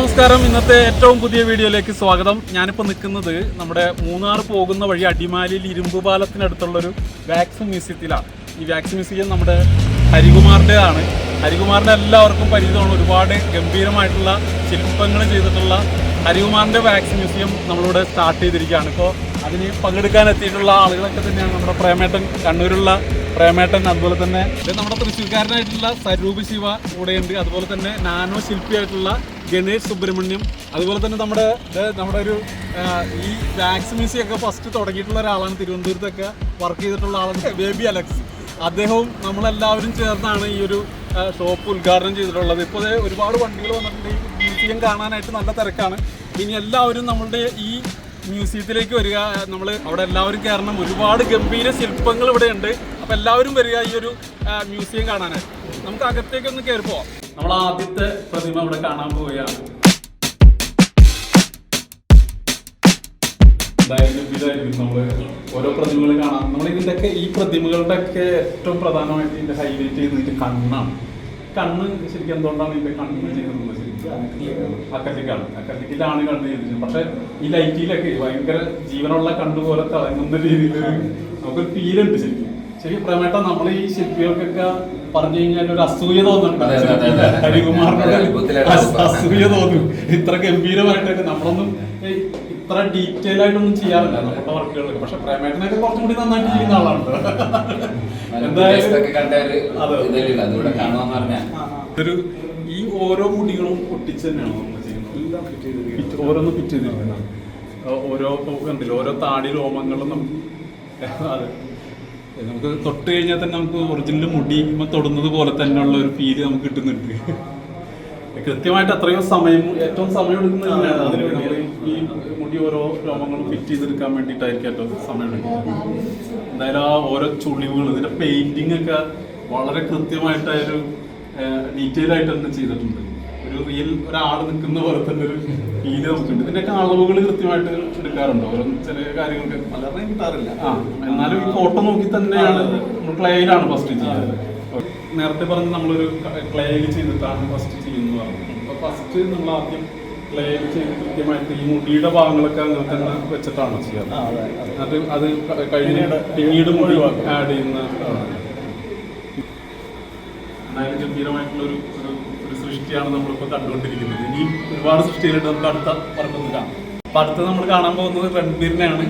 നമസ്കാരം. ഇന്നത്തെ ഏറ്റവും പുതിയ വീഡിയോയിലേക്ക് സ്വാഗതം. ഞാനിപ്പോൾ നിൽക്കുന്നത് നമ്മുടെ മൂന്നാർ പോകുന്ന വഴി അടിമാലിയിൽ ഇരുമ്പ് പാലത്തിനടുത്തുള്ളൊരു വാക്സിൻ മ്യൂസിയത്തിലാണ്. ഈ വാക്സിൻ മ്യൂസിയം നമ്മുടെ ഹരികുമാറിന്റെ ആണ് ഹരികുമാറിന്റെ എല്ലാവർക്കും പരിചയമാണ് ഒരുപാട് ഗംഭീരമായിട്ടുള്ള ശില്പങ്ങൾ ചെയ്തിട്ടുള്ള ഹരികുമാറിന്റെ വാക്സ് മ്യൂസിയം നമ്മളിവിടെ സ്റ്റാർട്ട് ചെയ്തിരിക്കുകയാണ്. ഇപ്പോൾ അതിന് പങ്കെടുക്കാൻ എത്തിയിട്ടുള്ള ആളുകളൊക്കെ തന്നെയാണ് നമ്മുടെ പ്രേമേട്ടൻ കണ്ണൂരുള്ള പ്രേമേട്ടൻ. അതുപോലെ തന്നെ നമ്മുടെ തൃശ്ശൂർക്കാരനായിട്ടുള്ള സരൂപ് ശിവ കൂടെയുണ്ട്. അതുപോലെ തന്നെ നാനോ ശില്പിയായിട്ടുള്ള ഗണേഷ് സുബ്രഹ്മണ്യം. അതുപോലെ തന്നെ നമ്മുടെ നമ്മുടെ ഒരു ഈ വാക്സ് മ്യൂസിയം ഒക്കെ ഫസ്റ്റ് തുടങ്ങിയിട്ടുള്ള ഒരാളാണ്. തിരുവനന്തപുരത്തൊക്കെ വർക്ക് ചെയ്തിട്ടുള്ള ആളാണ്. Baby Alex. അദ്ദേഹവും നമ്മളെല്ലാവരും ചേർന്നാണ് ഈ ഒരു ഷോപ്പ് ഉദ്ഘാടനം ചെയ്തിട്ടുള്ളത്. ഇപ്പോൾ ഒരുപാട് വണ്ടികൾ വന്നിട്ടുണ്ട്. ഈ മ്യൂസിയം കാണാനായിട്ട് നല്ല തിരക്കാണ്. ഇനി എല്ലാവരും നമ്മളുടെ ഈ മ്യൂസിയത്തിലേക്ക് വരിക. നമ്മൾ അവിടെ എല്ലാവരും കയറണം. ഒരുപാട് ഗംഭീര ശില്പങ്ങൾ ഇവിടെ ഉണ്ട്. അപ്പോൾ എല്ലാവരും വരിക ഈ ഒരു മ്യൂസിയം കാണാനായിട്ട്. നമുക്ക് അകത്തേക്ക് ഒന്ന് കയറി പോവാം. നമ്മൾ ആദ്യത്തെ പ്രതിമ ഇവിടെ കാണാൻ പോവുകയാണ്. എന്തായാലും ഇതായിരിക്കും നമ്മൾ ഓരോ പ്രതിമകൾ കാണാം നമ്മൾ ഇതിന്റെയൊക്കെ ഈ പ്രതിമകളുടെ ഒക്കെ ഏറ്റവും പ്രധാനമായിട്ട് ഇതിന്റെ ഹൈലൈറ്റ് ചെയ്യുന്നത് കണ്ണാണ്. കണ്ണ് ശരിക്കും എന്തുകൊണ്ടാണ് ഇതിന്റെ കണ്ണ് ചെയ്തിട്ടുള്ളത് ശരിക്കും അക്കറ്റിക്കാണ് അക്കറ്റിക്കിലാണ് കണ്ണ് ചെയ്തിട്ടുള്ളത് പക്ഷെ ഈ ലൈറ്റിലൊക്കെ ഭയങ്കര ജീവനുള്ള കണ്ണ് പോലെ തിളങ്ങുന്ന രീതിയിൽ നമുക്കൊരു ഫീലുണ്ട് ശരിക്കും. ശരിക്കും പ്രമേട്ട നമ്മൾ ഈ ശില്പികൾക്കൊക്കെ പറഞ്ഞു കഴിഞ്ഞാൽ ഒരു അസൂയ തോന്നുന്നുണ്ട്. അത്ഭുതത്തിലാണ് അസൂയ തോന്നും. ഇത്ര ഗംഭീരമായിട്ടൊക്കെ നമ്മളൊന്നും ഇത്ര ഡീറ്റെയിൽ ആയിട്ടൊന്നും ചെയ്യാറില്ല. നമ്മുടെ വർക്കുകളൊക്കെ പക്ഷെ പ്രേമേട്ടനൊക്കെ കുറച്ചും കൂടി നന്നായിട്ട് ചെയ്യുന്ന ആളാണ് ഒരു ഈ ഓരോ മുടികളും ഒട്ടിച്ച് തന്നെയാണ് നമ്മൾ ചെയ്യുന്നത്? ഫിറ്റ് ഓരോന്ന് പിറ്റ് ചെയ്തിരിക്കുന്നത്. ഓരോ കണ്ടില്ല? ഓരോ താടി രോമങ്ങളും നമുക്ക് അതെ. നമുക്ക് തൊട്ട് കഴിഞ്ഞാൽ തന്നെ നമുക്ക് ഒറിജിനൽ മുടി തൊടുന്നത് പോലെ തന്നെയുള്ള ഒരു ഫീൽ നമുക്ക് കിട്ടുന്നുണ്ട്. കൃത്യമായിട്ട് അത്രയോ സമയം ഏറ്റവും സമയം എടുക്കുന്നത് തന്നെയാണ് അതിന് നമ്മൾ ഈ മുടി ഓരോ രോമങ്ങളും ഫിറ്റ് ചെയ്തെടുക്കാൻ വേണ്ടിയിട്ടായിരിക്കും ഏറ്റവും സമയം എടുക്കുന്നത്. എന്തായാലും ആ ഓരോ ചുളിവുകൾ ഇതിന്റെ പെയിന്റിംഗ് ഒക്കെ വളരെ കൃത്യമായിട്ട് ഒരു ഡീറ്റെയിൽ ആയിട്ട് തന്നെ ചെയ്തിട്ടുണ്ട്. ഒരു റിയൽ ഒരാൾ നിൽക്കുന്ന പോലെ തന്നെ ഒരു ഫീൽ നമുക്കുണ്ട്. ഇതിന്റെയൊക്കെ അളവുകൾ കൃത്യമായിട്ട് എടുക്കാറുണ്ട്. ഓരോ ചെറിയ കാര്യങ്ങൾക്ക് പലരുടെയും കിട്ടാറില്ല. ആ എന്നാലും ഈ ഫോട്ടോ നോക്കി തന്നെയാണ്. നമ്മൾ ക്ലേയിലാണ് ഫസ്റ്റ് ചെയ്യുന്നത് നേരത്തെ പറഞ്ഞ് നമ്മളൊരു ക്ലേയിൽ ചെയ്തിട്ടാണ് ഫസ്റ്റ് ചെയ്യുന്നത് പറഞ്ഞു അപ്പൊ ഫസ്റ്റ് നമ്മൾ ആദ്യം ക്ലേയിൽ ചെയ്ത് കൃത്യമായിട്ട് ഈ മുടിയുടെ ഭാഗങ്ങളൊക്കെ അങ്ങനെ തന്നെ വെച്ചിട്ടാണ് ചെയ്യാറ്. അത് അതെ, കഴിഞ്ഞ പിന്നീട് മുടി ആഡ് ചെയ്യുന്ന അതായത് ഗംഭീരമായിട്ടുള്ള ഒരു ഒരു സൃഷ്ടിയാണ് നമ്മളിപ്പോൾ കണ്ടുകൊണ്ടിരിക്കുന്നത്. ഇനിയും ഒരുപാട് സൃഷ്ടികളുണ്ട്. നമുക്ക് അടുത്ത വർക്കൊന്ന് കാണാം. അപ്പൊ അടുത്ത് നമ്മൾ കാണാൻ പോകുന്നത് രൺബീറിനെയാണ്.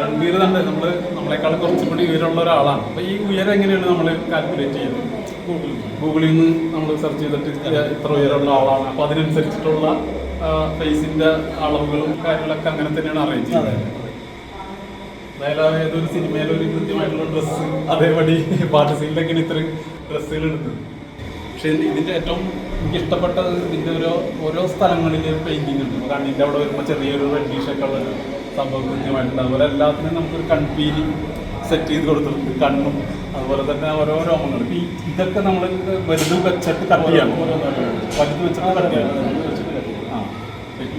രൺബീർ തന്നെ നമ്മൾ നമ്മളെക്കാൾ കുറച്ചും കൂടി ഉയരമുള്ള ഒരാളാണ്. അപ്പൊ ഈ ഉയരം എങ്ങനെയാണ് നമ്മൾ കാൽക്കുലേറ്റ് ചെയ്യുന്നത്? ഗൂഗിളിൽ നിന്ന് നമ്മൾ സെർച്ച് ചെയ്തിട്ട് ഇത്ര- ഉയരമുള്ള ആളാണ്. അപ്പൊ അതിനനുസരിച്ചിട്ടുള്ള ഫേസിന്റെ അളവുകളും കാര്യങ്ങളൊക്കെ അങ്ങനെ തന്നെയാണ് അറേഞ്ച് ചെയ്തത് അതായത് ഏതൊരു സിനിമയിലെ ഒരു കൃത്യമായിട്ടുള്ള ഡ്രസ്സ് അതേപടി പാട്ട് സീനിലൊക്കെ ഇത്രയും ഡ്രസ്സുകൾ എടുത്തത് പക്ഷെ ഇതിന്റെ ഏറ്റവും എനിക്ക് ഇഷ്ടപ്പെട്ടത് ഇതിന്റെ ഓരോ ഓരോ സ്ഥലങ്ങളിലെ പെയിന്റിങ് ഉണ്ട്. കണ്ണിന്റെ അവിടെ വരുമ്പോൾ ചെറിയൊരു റെഡിഷ് ഒക്കെ ഉള്ള സംഭവം കൃത്യമായിട്ടുണ്ട്. അതുപോലെ എല്ലാത്തിനും നമുക്കൊരു കൺപീലി സെറ്റ് ചെയ്ത് കൊടുത്തിട്ടുണ്ട് കണ്ണും. അതുപോലെ തന്നെ ഓരോ രോമങ്ങൾ ഈ ഇതൊക്കെ നമ്മൾ വലുത് വെച്ചിട്ട് കട്ട് ചെയ്യണം വലുത് വെച്ചിട്ട് കട്ട് ചെയ്യണം ആ.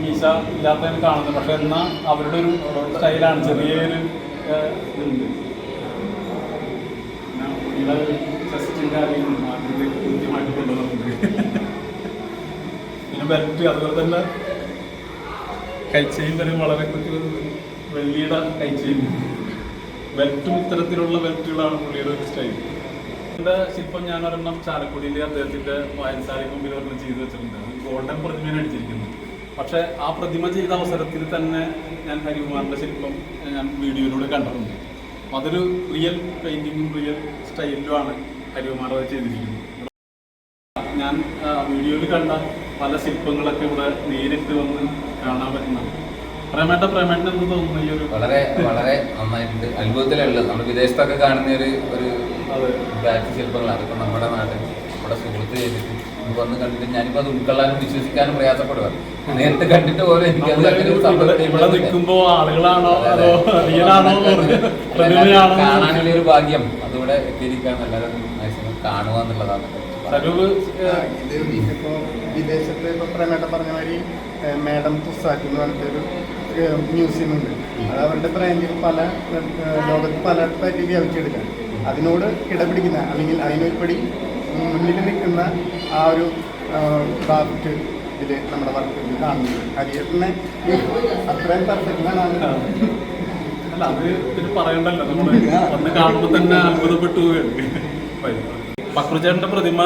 മീശ ഇല്ലാത്തതിന് കാണുന്നത്. പക്ഷെ എന്നാൽ അവരുടെ ഒരു സ്റ്റൈലാണ്. ചെറിയൊരു ഇതുണ്ട്. കൃത്യമായിട്ട് കൊണ്ടുവന്നിട്ടുണ്ട്. പിന്നെ ബെൽറ്റ് അതുപോലെ തന്നെ കൈച്ചെയിൻ തന്നെ വളരെ കൃത്യം വെള്ളിയുടെ കൈച്ചെയിൻ ബെൽറ്റും ഇത്തരത്തിലുള്ള ബെൽറ്റുകളാണ് പുള്ളിയുടെ ഒരു സ്റ്റൈൽ. എന്റെ ശില്പം ഞാൻ ഒരെണ്ണം ചാലക്കുടിയിലെ അദ്ദേഹത്തിന്റെ വായനശാല മുമ്പിൽ ഒരെണ്ണം ചെയ്തു വെച്ചിട്ടുണ്ട്. ഗോൾഡൻ പ്രതിമയാണ് അടിച്ചിരിക്കുന്നത്. പക്ഷെ ആ പ്രതിമ ചെയ്ത അവസരത്തിൽ തന്നെ ഞാൻ ഹരികുമാറിന്റെ ശില്പം ഞാൻ വീഡിയോയിലൂടെ കണ്ടിട്ടുണ്ട്. അതൊരു റിയൽ പെയിന്റിങ്ങും റിയൽ സ്റ്റൈലിലുമാണ് ഹരികുമാർ അത് ചെയ്തിരിക്കുന്നത്. ഞാൻ വീഡിയോയിൽ കണ്ട പല ശില്പങ്ങളൊക്കെ ഇവിടെ നേരിട്ട് വന്ന് കാണാൻ പറ്റുന്നതാണ് വളരെ വളരെ നന്നായിട്ടുണ്ട്. അത്ഭുതത്തിലുള്ളത്. നമ്മൾ വിദേശത്തൊക്കെ കാണുന്ന ഒരു ഒരു ബാറ്റ് ബാക്ക് ശില്പങ്ങളാണ് അതിപ്പോൾ നമ്മുടെ നാട്ടിൽ നമ്മുടെ സുഹൃത്ത് ചെയ്തിട്ട് വന്ന് കണ്ടിട്ട് ഞാനിപ്പോൾ അത് ഉൾക്കൊള്ളാനും വിശ്വസിക്കാനും പ്രയാസപ്പെടുക നേരിട്ട് കണ്ടിട്ട് പോലെ എനിക്ക് കാണാനുള്ള ഒരു ഭാഗ്യം അതിവിടെ എത്തിയിരിക്കാൻ എല്ലാവരും മാക്സിമം കാണുക എന്നുള്ളതാണ്. സരൂപ് ഇത് ഇപ്പോ വിദേശത്ത് ഇപ്പൊ പ്രമേട്ട പറഞ്ഞ മാതിരി മേഡം തുസാക്ക് എന്ന് പറഞ്ഞിട്ടൊരു മ്യൂസിയം ഉണ്ട്. അത് അവരുടെ ബ്രാഞ്ചിൽ പല ലോകത്ത് പല പറ്റി വ്യാപിച്ചെടുക്കാൻ. അതിനോട് കിടപിടിക്കുന്ന അല്ലെങ്കിൽ അതിനൊരുപടി മുന്നിൽ നിൽക്കുന്ന ആ ഒരു ക്രാഫ്റ്റ് ഇതിൽ നമ്മുടെ വർക്കിൽ കാണുന്നത്. ഹരിയേട്ടനെ അത്രയും പെർഫെക്റ്റാണ് അല്ല അത് പിന്നെ പറയണ്ടല്ലോ. നമ്മൾ കാണുമ്പോൾ തന്നെ അത്ഭുതപ്പെട്ടു പോവുകയാണ്. പക്രുചേട്ടന്റെ പ്രതിമ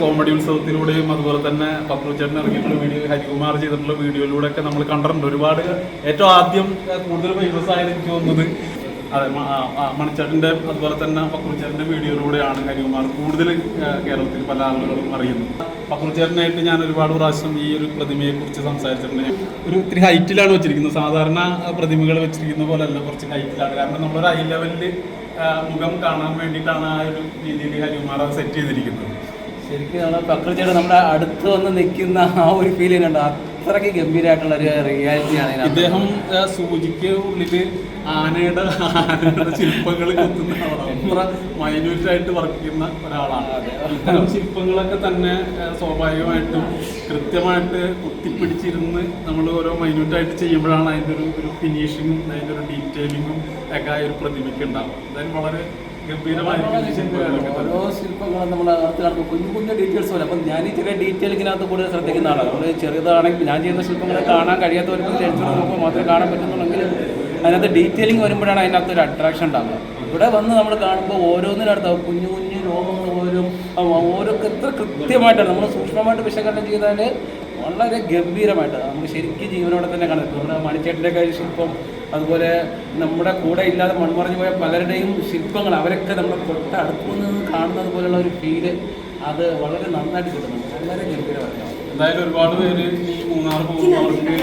കോമഡി ഉത്സവത്തിലൂടെയും അതുപോലെ തന്നെ പക്രുചേട്ടൻ ഇറങ്ങിയിട്ടുള്ള വീഡിയോ ഹരികുമാർ ചെയ്തിട്ടുള്ള വീഡിയോയിലൂടെ ഒക്കെ നമ്മൾ കണ്ടിട്ടുണ്ട്. ഒരുപാട് ഏറ്റവും ആദ്യം കൂടുതൽ ഫേമസ് ആയത് എനിക്ക് തോന്നുന്നത് അതെ മ- ആ, ആ, മണിച്ചേട്ടന്റെ അതുപോലെ തന്നെ പക്രുചേട്ടന്റെ വീഡിയോയിലൂടെയാണ് ഹരികുമാർ കൂടുതൽ കേരളത്തിൽ പല ആളുകളും അറിയുന്നത്. പക്രുചേട്ടനായിട്ട് ഞാൻ ഒരുപാട് പ്രാവശ്യം ഈ ഒരു പ്രതിമയെ കുറിച്ച് സംസാരിച്ചിട്ടുണ്ട് ഒരു ഇത്തിരി ഹൈറ്റിലാണ് വെച്ചിരിക്കുന്നത്. സാധാരണ പ്രതിമകൾ വെച്ചിരിക്കുന്ന പോലെയല്ല കുറച്ച് ഹൈറ്റിലാണ് കാരണം നമ്മളൊരു ഹൈ ലെവലിൽ മുഖം കാണാൻ വേണ്ടിയിട്ടാണ് ആ ഒരു രീതിയിൽ ഹരികുമാർ സെറ്റ് ചെയ്തിരിക്കുന്നത്. ശരിക്കും നമ്മുടെ പ്രകൃതിയുടെ നമ്മുടെ അടുത്ത് വന്ന് നിൽക്കുന്ന ആ ഒരു ഫീലിംഗ് ഉണ്ട് അത്രയ്ക്ക് ഗംഭീരമായിട്ടുള്ള ഒരു റിയാലിറ്റി ആണ് ഇദ്ദേഹം സൂചിക്ക് ഉള്ളിൽ ആനയുടെ ആനയുടെ ശില്പങ്ങൾ കൊത്തുന്ന എത്ര ആയിട്ട് വർക്ക് ചെയ്യുന്ന ഒരാളാണ്. ഇത്തരം ശില്പങ്ങളൊക്കെ തന്നെ സ്വാഭാവികമായിട്ടും കൃത്യമായിട്ട് കുത്തിപ്പിടിച്ചിരുന്ന് നമ്മൾ ഓരോ മൈന്യൂട്ടായിട്ട് ചെയ്യുമ്പോഴാണ് അതിന്റെ ഒരു ഒരു ഫിനിഷിങ്ങും അതിന്റെ ഒരു ഡീറ്റെയിലിങ്ങും ഒക്കെ ആ ഒരു പ്രതിമയ്ക്ക് ഉണ്ടാവും എന്തായാലും വളരെ ഓരോ ശില്പങ്ങളും നമ്മൾ അകത്ത് കാണുമ്പോൾ കുഞ്ഞു കുഞ്ഞു ഡീറ്റെയിൽസ് പോലെ. അപ്പം ഞാൻ ഈ ചെറിയ ഡീറ്റെയിലിങ്ങിനകത്ത് കൂടുതൽ ശ്രദ്ധിക്കുന്ന ആളാണ് നമ്മൾ ചെറുതാണെങ്കിൽ ഞാൻ ചെയ്യുന്ന ശില്പങ്ങളെ കാണാൻ കഴിയാത്തവർക്ക് ടെൻഷൻ നോക്കുമ്പോൾ മാത്രമേ കാണാൻ പറ്റുന്നുണ്ടെങ്കിൽ അതിനകത്ത് ഡീറ്റെയിലിംഗ് വരുമ്പോഴാണ് അതിനകത്ത് ഒരു അട്രാക്ഷൻ ഉണ്ടാകുക ഇവിടെ വന്ന് നമ്മൾ കാണുമ്പോൾ ഓരോന്നിനടുത്ത് കുഞ്ഞു കുഞ്ഞു രോഗങ്ങൾ ഓരോ ഓരോ എത്ര കൃത്യമായിട്ടാണ്. നമ്മൾ സൂക്ഷ്മമായിട്ട് വിശകലനം ചെയ്താൽ വളരെ ഗംഭീരമായിട്ട്. നമുക്ക് ശരിക്കും ജീവനോടെ തന്നെ കാണാം ഇപ്പോൾ നമ്മുടെ മണിച്ചേട്ടന്റെ കാര്യം ശില്പം അതുപോലെ നമ്മുടെ കൂടെ ഇല്ലാതെ മൺമറഞ്ഞു പോയ പലരുടെയും ശില്പങ്ങൾ അവരൊക്കെ നമ്മൾ തൊട്ട് അടുത്തു നിന്ന് കാണുന്നത് പോലുള്ള ഒരു ഫീൽ അത് വളരെ നന്നായിട്ട് കിട്ടുന്നുണ്ട്. വളരെ ഗംഭീരമായിരുന്നു എന്തായാലും ഒരുപാട് പേര് ഈ മൂന്നാർ പോകുന്നവർക്ക്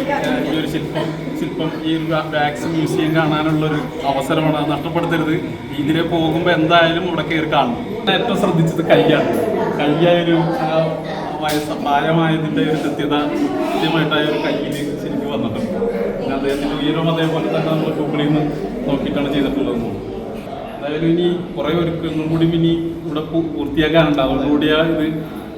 ഈ ഒരു ശില്പം ശില്പം ഈ ഒരു വാക്സ് മ്യൂസിയം കാണാനുള്ള ഒരു അവസരമാണ്. അത് നഷ്ടപ്പെടുത്തരുത്. ഇതിലെ പോകുമ്പോൾ എന്തായാലും ഇവിടെ കയറി കാണണം. ഏറ്റവും ശ്രദ്ധിച്ചത് കയ്യാണ്. കയ്യായൊരു ആ, വയസ്സ് പ്രായമായതിന്റെ ഒരു കൃത്യത കൃത്യമായിട്ടായ ഒരു കയ്യിൽ പിന്നെ ഉയരവും അതേപോലെ തന്നെ നമ്മൾ ഗൂഗിളിൽ നിന്ന് നോക്കിയിട്ടാണ് ചെയ്തിട്ടുള്ളത്. എന്തായാലും ഇനി കുറേ ഒരുക്കങ്ങളും കൂടി ഇനി ഇവിടെ പൂർത്തിയാക്കാനുണ്ട്. അതോടുകൂടി ആ ഇത്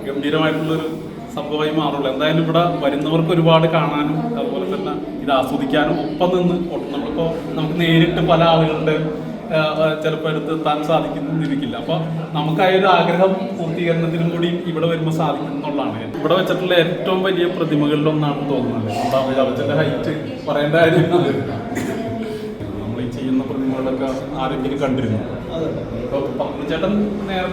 ഗംഭീരമായിട്ടുള്ളൊരു സംഭവമായി മാറുള്ളൂ. എന്തായാലും ഇവിടെ വരുന്നവർക്ക് ഒരുപാട് കാണാനും അതുപോലെ തന്നെ ഇത് ആസ്വദിക്കാനും ഒപ്പം നിന്ന് നമ്മളിപ്പോൾ നമുക്ക് നേരിട്ട് പല ആളുകളുടെ ചിലപ്പോൾ എടുത്ത് എത്താൻ സാധിക്കുന്നിരിക്കില്ല. അപ്പോൾ നമുക്ക് ആ ഒരു ആഗ്രഹം പൂർത്തീകരണത്തിനും കൂടി ഇവിടെ വരുമ്പോൾ സാധിക്കും എന്നുള്ളതാണ്. ഇവിടെ വെച്ചിട്ടുള്ള ഏറ്റവും വലിയ പ്രതിമകളിൽ ഒന്നാണെന്ന് തോന്നുന്നത്. നമ്മുടെ അമിതാഭച്ചന്റെ ഹൈറ്റ് പറയേണ്ട കാര്യം നമ്മൾ ഈ ചെയ്യുന്ന പ്രതിമകളൊക്കെ ആരെങ്കിലും കണ്ടിരുന്നു? ചേട്ടൻ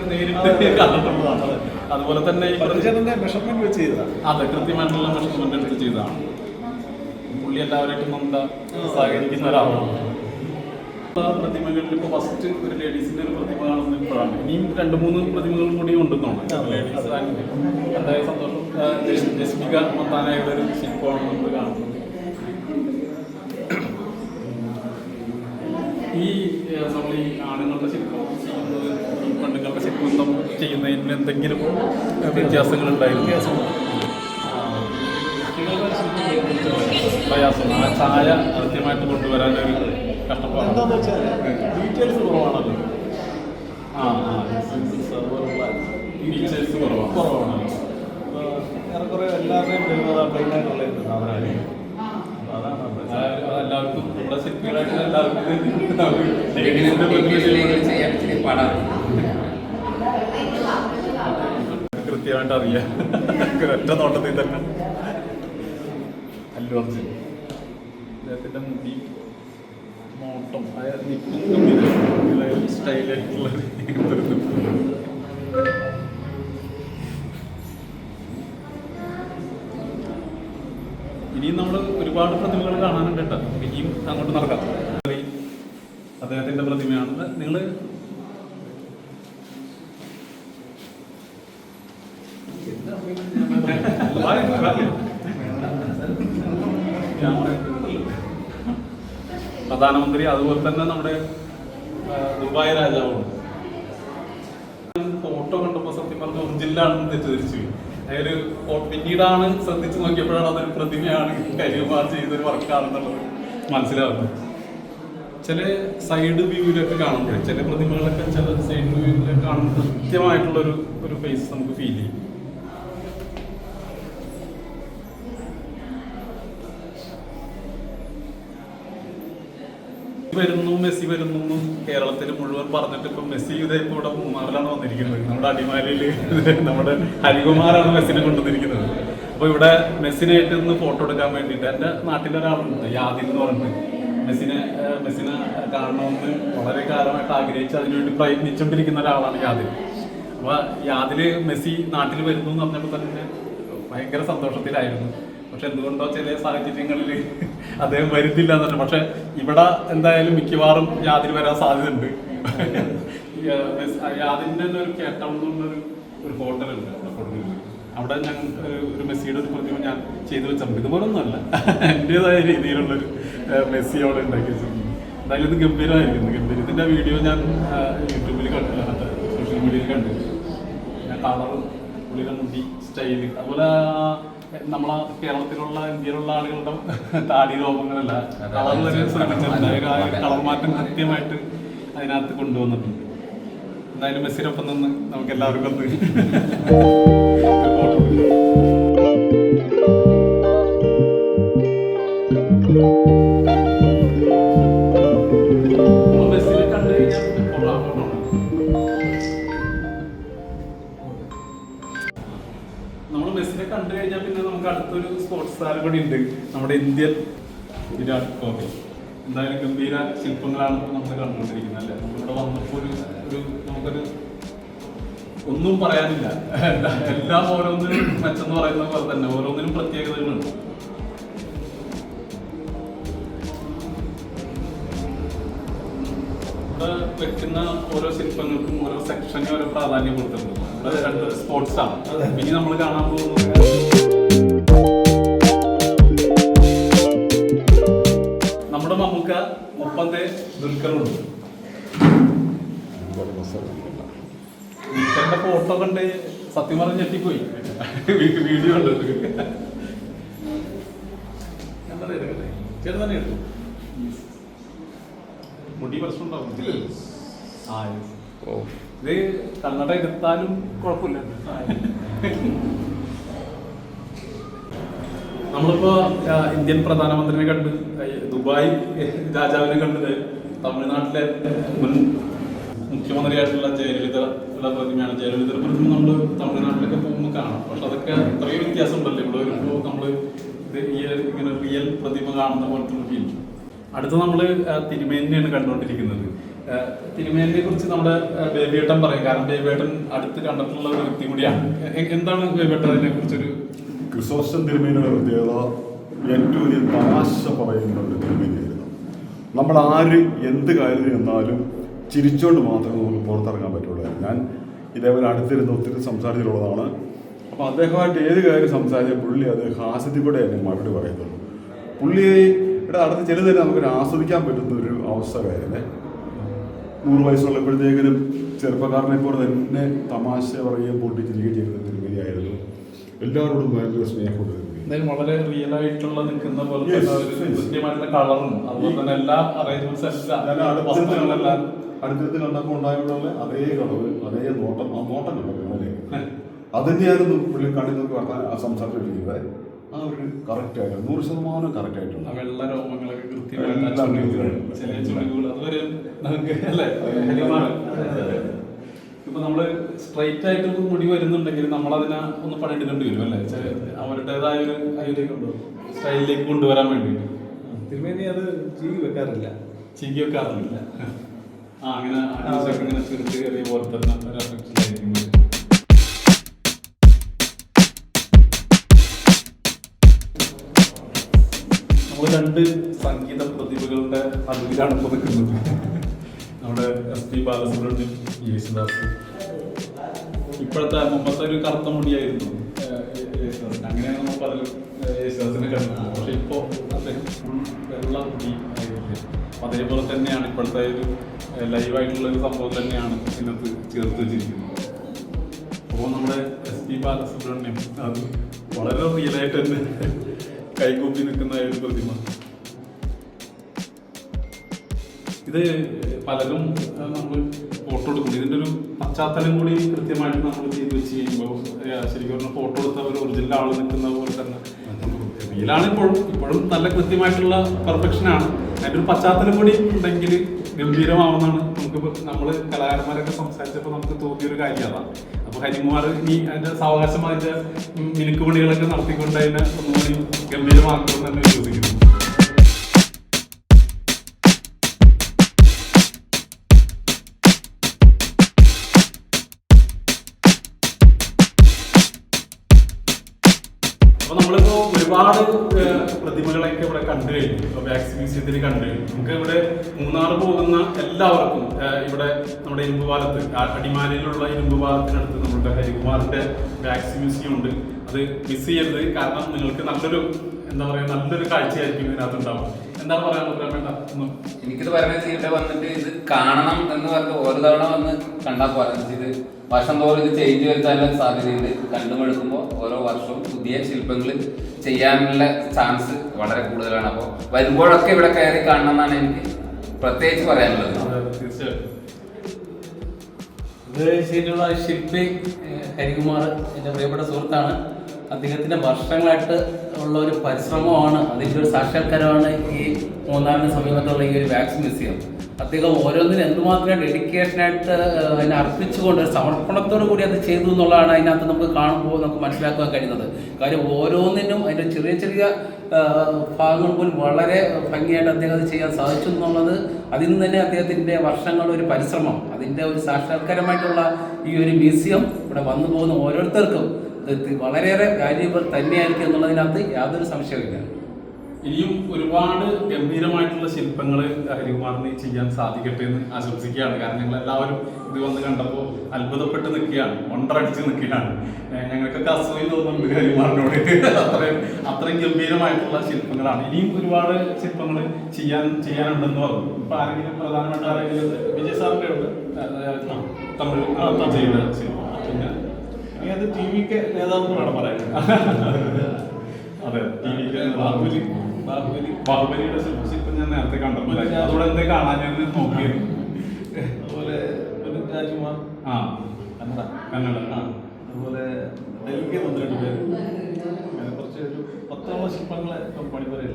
നേരിട്ട് കണ്ടിട്ടുള്ളതാണ്. അതുപോലെ തന്നെ ഈ പ്രതി- മെഷർമെന്റ് വെച്ച് ചെയ്തതാണ് അതെ കൃത്യമായിട്ടുള്ള മെഷർമെന്റ് എടുത്ത് ചെയ്തതാണ്. പുള്ളി എല്ലാവരായിട്ടും നമ്മുടെ സഹകരിക്കുന്ന ഒരാളാണ്. പ്രതിമകളിൽ ഇപ്പോൾ ഫസ്റ്റ് ഒരു ലേഡീസിന്റെ ഒരു പ്രതിമ കാണുന്ന ഇപ്പോഴാണ്. ഇനിയും രണ്ട് മൂന്ന് പ്രതിമകൾ കൂടി ഉണ്ടെന്നാണ്. ലേഡീസ് സന്തോഷം. ജസ്മിക മത്താനായുടെ ഒരു ശില്പമാണ് നമ്മൾ കാണുന്നത്. ഈ നമ്മൾ ഈ ആണുങ്ങളുടെ ശില്പം ചെയ്യുന്നത് പെണ്ണുങ്ങളുടെ ശില്പം തമ്മിൽ ചെയ്യുന്നതിന് എന്തെങ്കിലും വ്യത്യാസങ്ങൾ ഉണ്ടായിരുന്നു? പ്രയാസം ആ ചായ കൃത്യമായിട്ട് കൊണ്ടുവരാനൊരു കഷ്ടപ്പാടാണ്. എന്താന്ന് വെച്ചാൽ ഡീറ്റെയിൽസ് കുറവാണല്ലോ ആ ആ. ഫീച്ചേഴ്സ് കുറവാണ്. കുറവാണ്. അപ്പോൾ ഏറെക്കുറെ എല്ലാവരുടെയും വരുന്നത് പ്ലെയിൻ ആയിട്ടുള്ള ഒരു. ആ, എല്ലാവർക്കും. നമ്മുടെ ശില്പികളായിട്ട് എല്ലാവർക്കും കൃത്യമായിട്ട് അറിയാം. ഒറ്റ നോട്ടത്തിൽ തന്നെ. അല്ലു അർജുൻ. അദ്ദേഹത്തിന്റെ മുടി നോട്ടം സ്റ്റൈലായിട്ടുള്ള ഇനിയും നമ്മൾ ഒരുപാട് പ്രതിമകൾ കാണാനുണ്ട് കേട്ടോ. ഇനിയും അങ്ങോട്ട് നടക്കാം. അദ്ദേഹത്തിന്റെ പ്രതിമയാണ്. നിങ്ങൾ പ്രധാനമന്ത്രി അതുപോലെ തന്നെ നമ്മുടെ ദുബായ് രാജാവും. ഫോട്ടോ കണ്ടപ്പോൾ സത്യം പറഞ്ഞ ഒറിജിനലാണെന്ന് തെറ്റിദ്ധരിച്ചു. അതായത് പിന്നീടാണ് ശ്രദ്ധിച്ചു നോക്കിയപ്പോഴാണ് അതൊരു പ്രതിമയാണ് കരിയുമാർ ചെയ്തൊരു വർക്കാണെന്നുള്ളത് മനസ്സിലാവുന്നത്. ചില സൈഡ് വ്യൂവിലൊക്കെ കാണുമ്പോൾ ചില പ്രതിമകളൊക്കെ ചില സൈഡ് വ്യൂവിലൊക്കെ കാണുമ്പോൾ കൃത്യമായിട്ടുള്ള ഒരു ഒരു ഫേസ് നമുക്ക് ഫീൽ ചെയ്യും. വരുന്നു മെസ്സി വരുന്നു എന്ന് കേരളത്തിൽ മുഴുവൻ പറഞ്ഞിട്ട് ഇപ്പൊ മെസ്സി ഇതേ കൂടെ മൂന്നാറിലാണ് വന്നിരിക്കുന്നത്. നമ്മുടെ അടിമാലിയിൽ നമ്മുടെ ഹരികുമാറാണ് മെസ്സിനെ കൊണ്ടുവന്നിരിക്കുന്നത്. അപ്പോൾ ഇവിടെ മെസ്സിനായിട്ട് ഇന്ന് ഫോട്ടോ എടുക്കാൻ വേണ്ടിയിട്ട് എന്റെ നാട്ടിലൊരാളുണ്ട് യാദിൽ എന്ന് പറഞ്ഞിട്ട്. മെസ്സിനെ മെസ്സിനെ കാണണമെന്ന് വളരെ കാലമായിട്ട് ആഗ്രഹിച്ച് അതിനുവേണ്ടി പ്രയത്നിച്ചുകൊണ്ടിരിക്കുന്ന ഒരാളാണ് യാദിൽ അപ്പോൾ യാദിൽ മെസ്സി നാട്ടിൽ വരുന്നു എന്ന് പറഞ്ഞപ്പോൾ തന്നെ ഭയങ്കര സന്തോഷത്തിലായിരുന്നു. പക്ഷെ എന്തുകൊണ്ടോ ചില സാഹചര്യങ്ങളിൽ അദ്ദേഹം വരുന്നില്ല എന്നുണ്ട് പക്ഷെ ഇവിടെ എന്തായാലും മിക്കവാറും യാതിന് വരാൻ സാധ്യതയുണ്ട്. യാതിന്റെ തന്നെ ഒരു എന്നുള്ളൊരു ഒരു ഹോട്ടലുണ്ട് അവിടെ കൊടുക്കുന്നത്. അവിടെ ഞാൻ ഒരു മെസ്സിയുടെ ഒരു പ്രതിമ ഞാൻ ചെയ്തു വെച്ചിട്ടുണ്ട് ഇതുപോലൊന്നുമല്ല. എന്റെതായ രീതിയിലുള്ളൊരു മെസ്സി അവിടെ ഉണ്ടാക്കി വെച്ചിട്ടുണ്ട്. എന്തായാലും ഇത് ഗംഭീരമായിരിക്കുന്നു ഗംഭീര ഇതിന്റെ വീഡിയോ ഞാൻ യൂട്യൂബിൽ കണ്ടു സോഷ്യൽ മീഡിയയിൽ കണ്ടു. ഞാൻ കളറും പുള്ളിയുടെ മുടി സ്റ്റൈൽ അതുപോലെ നമ്മളെ കേരളത്തിലുള്ള ഇന്ത്യയിലുള്ള ആളുകളുടെ താടി രോഗങ്ങളല്ല കളർ മാറ്റം കൃത്യമായിട്ട് അതിനകത്ത് കൊണ്ടുവന്നിട്ടുണ്ട്. എന്തായാലും മെസ്സിനൊപ്പം നിന്ന് നമുക്ക് എല്ലാവർക്കും സ്പോർട്സ് താരം കൂടി ഉണ്ട്. നമ്മുടെ ഇന്ത്യൻ വിരാട് കോഹ്ലി. എന്തായാലും ഗംഭീര ശില്പങ്ങളാണ് ഇപ്പോൾ നമ്മൾ കണ്ടുകൊണ്ടിരിക്കുന്നത് അല്ലേ? നമ്മളിവിടെ വന്നപ്പോൾ ഒരു ഒരു നമുക്കൊരു ഒന്നും പറയാനില്ല. എല്ലാ- ഓരോന്നിനും മെച്ചെന്ന് പറയുന്ന പോലെ തന്നെ ഓരോന്നിനും പ്രത്യേകതകളുണ്ട്. വെക്കുന്ന ഓരോ ശില്പങ്ങൾക്കും ഓരോ സെക്ഷനും ഓരോ പ്രാധാന്യം കൊടുത്തിട്ടുണ്ട്. ഇവിടെ രണ്ട് സ്പോർട്സ് ആണ്. ഇനി നമ്മൾ കാണാൻ പോകുന്നത് മുപ്പത്തെ ദുൽഖറുണ്ട് ദുൽഖറിന്റെ ഫോട്ടോ കണ്ട് സത്യം പറഞ്ഞ് ഞെട്ടിപ്പോയി. വീഡിയോ ഉണ്ട് ചേട്ടൻ തന്നെ എടുത്തു? മുടി പ്രശ്നം ഉണ്ടാവും. ആ. ഇത്. കണ്ണട എടുത്താലും കുഴപ്പമില്ല. നമ്മളിപ്പോ ഇന്ത്യൻ പ്രധാനമന്ത്രിനെ കണ്ട് ദുബായ് രാജാവിനെ കണ്ടത് തമിഴ്നാട്ടിലെ മുൻ മുഖ്യമന്ത്രിയായിട്ടുള്ള ജയലളിത ഉള്ള പ്രതിമയാണ് ജയലളിത പ്രതിമ നമ്മൾ തമിഴ്നാട്ടിലൊക്കെ പോകുമ്പോൾ കാണാം. പക്ഷെ അതൊക്കെ ഇത്രയും വ്യത്യാസം ഉണ്ടല്ലോ ഇവിടെ വരുമ്പോൾ നമ്മൾ ഇങ്ങനെ റിയൽ പ്രതിമ കാണുന്ന പോലത്തെ ഫീൽ അടുത്ത നമ്മൾ തിരുമേനിയാണ് കണ്ടുകൊണ്ടിരിക്കുന്നത്. തിരുമേനിയെ കുറിച്ച് നമ്മുടെ ബേബിയേട്ടൻ പറയും. കാരണം ബേബിയേട്ടൻ അടുത്ത് കണ്ടിട്ടുള്ള ഒരു വ്യക്തി കൂടിയാണ്. എന്താണ് ബേബിയേട്ടൻ അതിനെ കുറിച്ചൊരു ക്രിസോസ്റ്റം തിരുമേനിയുടെ പ്രത്യേകത ഏറ്റവും വലിയ തമാശ പറയുന്ന ഒരു തിരുമേനിയായിരുന്നു. നമ്മൾ ആര് എന്ത് കാര്യം എന്നാലും ചിരിച്ചുകൊണ്ട് മാത്രമേ നമുക്ക് പുറത്തിറങ്ങാൻ പറ്റുള്ളൂ. ഞാൻ ഇതേപോലെ അടുത്തിരുന്ന് ഒത്തിരി സംസാരിച്ചിട്ടുള്ളതാണ്. അപ്പോൾ അദ്ദേഹമായിട്ട് ഏത് കാര്യം സംസാരിച്ച പുള്ളി അത് ഹാസ്യത്തിൽ എന്നെ മറുപടി പറയുന്നുള്ളൂ പുള്ളിയുടെ അടുത്ത് ചിലത് നമുക്കൊരു ആസ്വദിക്കാൻ പറ്റുന്ന ഒരു അവസ്ഥ കാര്യമല്ലേ നൂറ് വയസ്സുള്ളപ്പോഴത്തേക്കിനും ചെറുപ്പക്കാരനെ പോലെ തന്നെ തമാശ പറയുകയും പൊട്ടിച്ചിരിക്കുകയും തിരുമേനിയായിരുന്നു എല്ലാവരോടും ഭയങ്കര സ്നേഹമുണ്ട് എന്തായാലും വളരെ റിയൽ ആയിട്ടുള്ള നിൽക്കുന്ന പോലെ കൃത്യമായിട്ടുള്ള കളറും അതുപോലെ തന്നെ എല്ലാ അറേഞ്ച്മെന്റ്സ് ഉണ്ടായിട്ടുള്ള അതേ കളവ് അതേ നോട്ടം ആ നോട്ടം കണ്ടല്ലേ അത് തന്നെയായിരുന്നു പുള്ളി കണ്ണിൽ നോക്കി വർത്താൻ ആ സംസാരിച്ചിരിക്കുന്നത് ആ ഒരു കറക്റ്റ് ആയിട്ട് നൂറ് ശതമാനം കറക്റ്റ് ആയിട്ടുണ്ട്. വെള്ള രോമങ്ങളൊക്കെ കൃത്യമായിട്ട് ചുളിവുകൾ, അതുവരെ നമുക്ക് അല്ലേ. ഇപ്പൊ നമ്മൾ സ്ട്രൈറ്റ് ആയിട്ട് മുടി വരുന്നുണ്ടെങ്കിൽ നമ്മൾ അതിനെ ഒന്ന് പണിയെടുക്കേണ്ടി വരും അല്ലേ? അവരുടേതായ ഒരു അതിലേക്ക് സ്റ്റൈലിലേക്ക് കൊണ്ടുവരാൻ വേണ്ടി തിരുമേനി അത് ചീകി വെക്കാറില്ല. ചീകി വെക്കാറില്ല. ആ അങ്ങനെ ഇങ്ങനെ ചെറുത്ത് കയറിയ പോലെ തന്നെ ഒരു. നമ്മൾ രണ്ട് സംഗീത പ്രതിഭകളുടെ അതിലാണ് ഇപ്പോൾ നിൽക്കുന്നത്. നമ്മുടെ എസ് പി ബാലസുബ്രഹ്മണ്യം യേശുദാസ്. ഇപ്പോഴത്തെ മുമ്പത്തെ ഒരു കറുത്ത മുടിയായിരുന്നു യേശുദാസ്. അങ്ങനെയാണ് നമ്മൾ പലരും യേശുദാസിനെ കണ്ടത് പക്ഷെ ഇപ്പോൾ അദ്ദേഹം വെള്ള മുടി ആയിരുന്നു. അതേപോലെ തന്നെയാണ് ഇപ്പോഴത്തെ ഒരു ലൈവായിട്ടുള്ള ഒരു സംഭവം തന്നെയാണ് ഇതിനകത്ത് ചേർത്ത് വെച്ചിരിക്കുന്നത്. അപ്പോൾ നമ്മുടെ എസ് പി ബാലസുബ്രഹ്മണ്യം അത് വളരെ റിയലായിട്ട് തന്നെ കൈകൂപ്പി നിൽക്കുന്ന ഒരു പ്രതിമ. ഇത് പലരും നമ്മൾ ഫോട്ടോ എടുക്കുന്നു ഇതിന്റെ ഒരു പശ്ചാത്തലം കൂടി കൃത്യമായിട്ട് നമ്മൾ ചെയ്ത് വെച്ച് കഴിയുമ്പോൾ ശരിക്കും പറഞ്ഞാൽ ഫോട്ടോ എടുത്ത ഒരു ഒറിജിനൽ ആൾ നിൽക്കുന്ന പോലെ തന്നെ ഇതിലാണ് ഇപ്പോഴും. ഇപ്പോഴും നല്ല കൃത്യമായിട്ടുള്ള പെർഫെക്ഷനാണ് അതിന്റെ ഒരു പശ്ചാത്തലം കൂടി ഉണ്ടെങ്കിൽ ഗംഭീരമാവുന്നതാണ്. നമുക്ക് നമ്മൾ കലാകാരന്മാരൊക്കെ സംസാരിച്ചപ്പോൾ നമുക്ക് തോന്നിയൊരു കാര്യം അതാണ് അപ്പോൾ ഹരികുമാർ ഇനി അതിന്റെ സാവകാശം അതിന്റെ മിനുക്ക് പണികളൊക്കെ നടത്തിക്കൊണ്ട് അതിനെ ഒന്നുകൂടി ഗംഭീരമാക്കുമെന്ന് തന്നെ വിശ്വസിക്കുന്നു. ഒരുപാട് പ്രതിമകളൊക്കെ ഇവിടെ കണ്ടു കഴിഞ്ഞു. വാക്സ് മ്യൂസിയത്തിൽ കണ്ടു കഴിഞ്ഞു. നമുക്ക് ഇവിടെ മൂന്നാർ പോകുന്ന എല്ലാവർക്കും ഇവിടെ നമ്മുടെ ഇരുമ്പ് പാലത്ത് ആ അടിമാലിയിലുള്ള ഇരുമ്പ് പാലത്തിനടുത്ത് നമ്മുടെ ഹരികുമാറിന്റെ വാക്സ് മ്യൂസിയം ഉണ്ട്. അത് മിസ് ചെയ്യരുത്. കാരണം നിങ്ങൾക്ക് നല്ലൊരു എന്താ പറയുക നല്ലൊരു കാഴ്ചയായിരിക്കും ഇതിനകത്ത് ഉണ്ടാവും എന്താണ് ഒന്നും എനിക്കിത് പറയുന്നത് ഇവിടെ വന്നിട്ട് ഇത് കാണണം എന്ന് പറഞ്ഞ ഓരോ തവണ വന്ന് കണ്ടാൽ പോരാ. ഇത് വർഷം തോറും ഇത് ചേഞ്ച് വരുത്താനുള്ള സാധ്യതയുണ്ട്. കണ്ടുമെടുക്കുമ്പോൾ ഓരോ വർഷവും പുതിയ ശില്പങ്ങൾ ചെയ്യാനുള്ള ചാൻസ് വളരെ കൂടുതലാണ്. അപ്പോൾ വരുമ്പോഴൊക്കെ ഇവിടെ കയറി കാണണം എന്നാണ് എനിക്ക് പ്രത്യേകിച്ച് പറയാനുള്ളത്. തീർച്ചയായിട്ടും. ഇത് ശരിയുള്ള ശില്പി ഹരികുമാർ എന്റെ പ്രിയപ്പെട്ട സുഹൃത്താണ്. അദ്ദേഹത്തിന്റെ വർഷങ്ങളായിട്ട് ഉള്ള ഒരു പരിശ്രമമാണ് അതിന്റെ ഒരു സാക്ഷാത്കാരമാണ് ഈ മൂന്നാറിന് സമീപത്തുള്ള ഈ ഒരു വാക്സ് മ്യൂസിയം. അദ്ദേഹം ഓരോന്നിനും എന്തുമാത്രം ഡെഡിക്കേഷനായിട്ട് അതിനെ അർപ്പിച്ചുകൊണ്ട് സമർപ്പണത്തോടു കൂടി അത് ചെയ്തു എന്നുള്ളതാണ് അതിനകത്ത് നമുക്ക് കാണുമ്പോൾ നമുക്ക് മനസ്സിലാക്കാൻ കഴിയുന്നത്. കാര്യം ഓരോന്നിനും അതിന്റെ ചെറിയ ചെറിയ ഭാഗങ്ങൾ പോലും വളരെ ഭംഗിയായിട്ട് അദ്ദേഹം അത് ചെയ്യാൻ സാധിച്ചു എന്നുള്ളത് അതിൽ നിന്ന് തന്നെ അദ്ദേഹത്തിന്റെ വർഷങ്ങളുടെ ഒരു പരിശ്രമം അതിന്റെ ഒരു സാക്ഷാത്കാരമായിട്ടുള്ള ഈ ഒരു മ്യൂസിയം ഇവിടെ വന്നു പോകുന്ന ഓരോരുത്തർക്കും വളരെയേറെ വാല്യുബൾ തന്നെയായിരിക്കും എന്നുള്ളതിനകത്ത് യാതൊരു സംശയവുമില്ല. ഇനിയും ഒരുപാട് ഗംഭീരമായിട്ടുള്ള ശില്പങ്ങൾ ഹരികുമാറിന് ചെയ്യാൻ സാധിക്കട്ടെ എന്ന് ആശംസിക്കുകയാണ്. കാരണം ഞങ്ങൾ എല്ലാവരും ഇത് വന്ന് കണ്ടപ്പോൾ അത്ഭുതപ്പെട്ട് നിൽക്കുകയാണ്. ഒണ്ടടിച്ച് നിൽക്കുകയാണ്. ഞങ്ങൾക്കൊക്കെ അസുഖം തോന്നുന്നുണ്ട് ഹരികുമാറിനോട്. അത്രയും അത്രയും ഗംഭീരമായിട്ടുള്ള ശില്പങ്ങളാണ്. ഇനിയും ഒരുപാട് ശില്പങ്ങൾ ചെയ്യാൻ ചെയ്യാനുണ്ടെന്ന് പറഞ്ഞു. ഇപ്പൊ ആരെങ്കിലും പ്രധാനപ്പെട്ട ആരെങ്കിലും വിജയ് സാറിന്റെ ഉണ്ട് തമിഴ് ചെയ്യുന്ന ശില്പം. പിന്നെ ഇനി അത് ടി വിക്ക് നേതാവ് വേണം പറയാൻ അതെ ടി വിയിലെ ബാഹുബലി ബാഹുബലി. ബാഹുബലിയുടെ ശില്പ- ശില്പം ഞാൻ നേരത്തെ കണ്ടിട്ടുണ്ടായിരുന്നു അതോടെ എന്തേ കാണാൻ ഞാൻ നോക്കിയിരുന്നു. അതുപോലെ ഒരു രാജകുമാർ. ആ. കന്നഡ. കന്നഡ. ആ. അതുപോലെ ഡൽഹി ഒന്ന് രണ്ട് പേര്.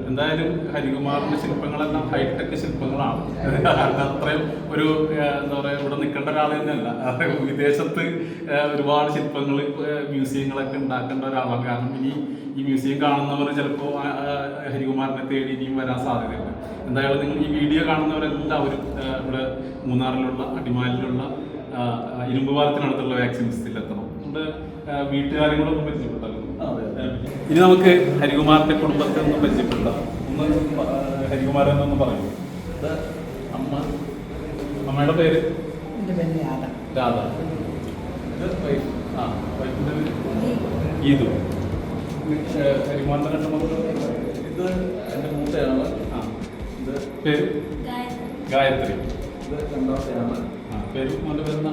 എന്തായാലും ഹരികുമാറിന്റെ ശില്പങ്ങളെല്ലാം ഹൈടെക് ശില്പങ്ങളാണ്. അത്രയും ഒരു എന്താ പറയാ ഇവിടെ നിൽക്കേണ്ട ഒരാൾ തന്നെയല്ല. വിദേശത്ത് ഒരുപാട് ശില്പങ്ങൾ മ്യൂസിയങ്ങളൊക്കെ ഉണ്ടാക്കേണ്ട ഒരാളാണ്. കാരണം ഇനി ഈ മ്യൂസിയം കാണുന്നവർ ചിലപ്പോൾ ഹരികുമാറിനെ തേടി ഇനിയും വരാൻ സാധ്യതയുണ്ട് എന്തായാലും നിങ്ങൾ ഈ വീഡിയോ കാണുന്നവരെല്ലാവരും ഇവിടെ മൂന്നാറിലുള്ള അടിമാലിലുള്ള ഇരുമ്പുപാലത്തിനടുത്തുള്ള ഇരുമ്പ് പാലത്തിനടുത്തുള്ള വാക്സിൻ എത്തണം. നമ്മുടെ വീട്ടുകാരെ കൂടെ പരിചയപ്പെട്ടാലും? ഇനി നമുക്ക് ഹരികുമാറിന്റെ കുടുംബത്തെ ഒന്ന് പരിചയപ്പെടാം ഒന്ന് എന്നൊന്ന് പറയൂ. അമ്മ അമ്മയുടെ പേര്? രാധ. ആ വൈഫിന്റെ പേര്? ഗീതു. ഹരികുമാറിന്റെ രണ്ട് മക്കൾ ഇത് എന്റെ മൂത്തയാണ് ആ ഇത് പേര്? ഗായത്രി. ഇത് രണ്ടാമത്തെയാണ്. ആ പേര്? മോന്റെ പേരെന്താ?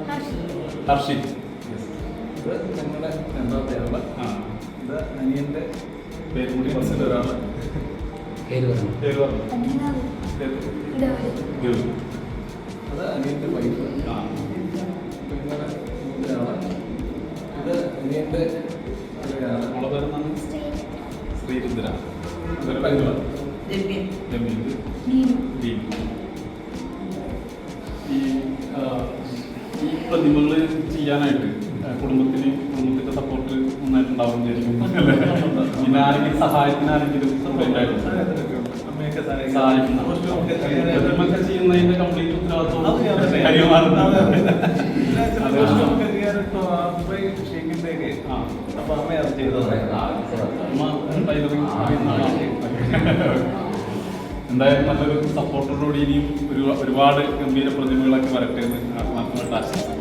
ഹർഷിത് ഇത് ഞങ്ങളുടെ രണ്ടാമത്തെയാണ്. ആ. അനിയന്റെ പേര് കൂടി ബസ്സിൽ ഒരാൾ. പേര് പറഞ്ഞു? പേര് പറഞ്ഞു? പേര്? ഗൗരി. അത് അനിയന്റെ വൈഫ് ഇത് അനിയന്റെ. മോളെ ശ്രീരുദ്ര. അതൊരു പൈതലാണ്. ഈ ആ, ഈ പ്രതിമകൾ ചെയ്യാനായിട്ട് കുടുംബത്തിന് കുടുംബത്തിന്റെ സപ്പോർട്ട് വിചാരിക്കും പിന്നെ ആരെങ്കിലും. സഹായിക്കുന്ന ചെയ്യുന്നതിന്റെ കംപ്ലീറ്റ് ഉത്തരവാദിത്വം. അപ്പൊ അമ്മ എന്തായാലും നല്ലൊരു സപ്പോർട്ടോടുകൂടി ഇനിയും ഒരു ഒരുപാട് ഗംഭീര പ്രതിമകളൊക്കെ വരട്ടെ എന്ന് ആത്മാർത്ഥമായിട്ട് ആശംസിക്കുന്നു.